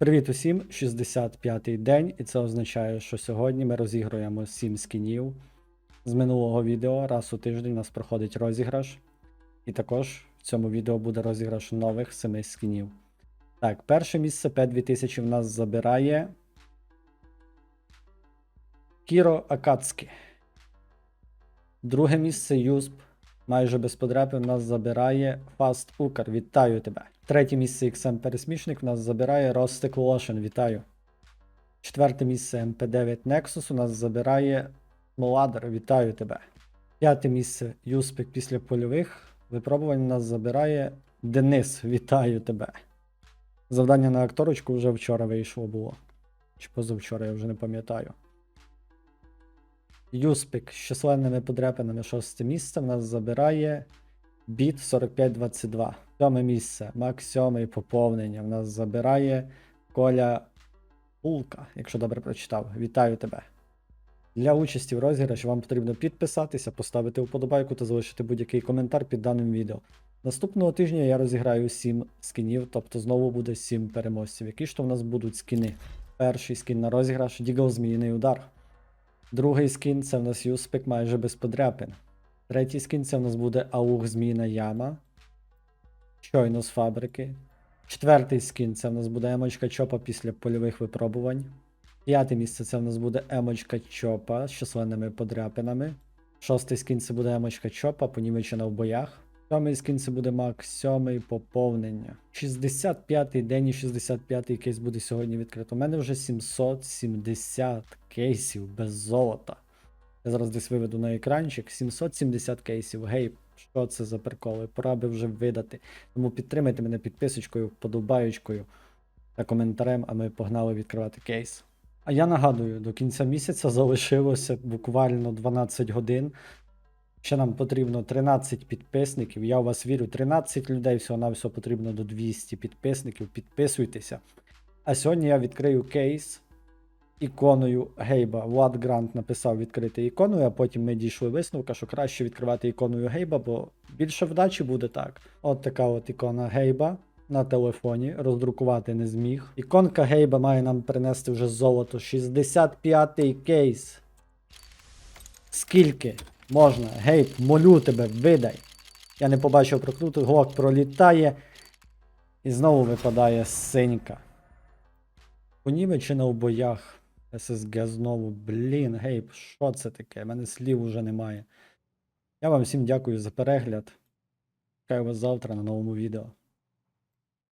Привіт усім! 65-й день, і це означає, що сьогодні ми розігруємо 7 скінів з минулого відео. Раз у тиждень у нас проходить розіграш. І також в цьому відео буде розіграш нових 7 скінів. Так, перше місце P2000 в нас забирає Кіро Акацкі. Друге місце Юсп. Майже без подряпи в нас забирає Fast Укр. Вітаю тебе. Третє місце XM Пересмішник в нас забирає Ростик Волошин. Вітаю. Четверте місце MP9 Nexus у нас забирає Моладер. Вітаю тебе. П'яте місце Юспик після польових випробувань у нас забирає Денис. Вітаю тебе. Завдання на акторочку вже вчора вийшло було. Чи позавчора, я вже не пам'ятаю. Юспік з численними подряпинами шосте місце в нас забирає Біт 4522. Сьоме місце. Макс сьомий поповнення. В нас забирає Коля Пулка, якщо добре прочитав. Вітаю тебе. Для участі в розіграші вам потрібно підписатися, поставити вподобайку та залишити будь-який коментар під даним відео. Наступного тижня я розіграю 7 скінів, тобто знову буде 7 переможців. Які ж то в нас будуть скіни? Перший скін на розіграш Дігл Зміїний удар. Другий скін це в нас Юспик майже без подряпин. Третій скін це в нас буде Аух Зміїна Яма. Щойно з фабрики. Четвертий скін це в нас буде емочка Чопа після польових випробувань. П'яте місце це в нас буде емочка Чопа з численними подряпинами. Шостий скін це буде емочка Чопа, понімечена в боях. Сьомий скін це буде Мак, сьомий поповнення. 65-й день і 65-й кейс буде сьогодні відкрито. У мене вже 770 кейсів без золота. Я зараз десь виведу на екранчик. 770 кейсів. Гей, що це за приколи? Пора би вже видати. Тому підтримайте мене підписочкою, подобаючкою та коментарем, а ми погнали відкривати кейс. А я нагадую, до кінця місяця залишилося буквально 12 годин. Ще нам потрібно 13 підписників. Я у вас вірю, 13 людей всього на всього потрібно до 200 підписників. Підписуйтеся. А сьогодні я відкрию кейс іконою Гейба. Влад Грант написав відкрити іконою, а потім ми дійшли висновка, що краще відкривати іконою Гейба, бо більше вдачі буде так. От така от ікона Гейба на телефоні. Роздрукувати не зміг. Іконка Гейба має нам принести вже золото. 65-й кейс. Скільки можна? Гейб, молю тебе, видай. Я не побачив прокруту, глок пролітає. І знову випадає синька. Понімечена в боях. ССГ знову. Блін, гейп, що це таке? У мене слів уже немає. Я вам всім дякую за перегляд. Чекаю вас завтра на новому відео.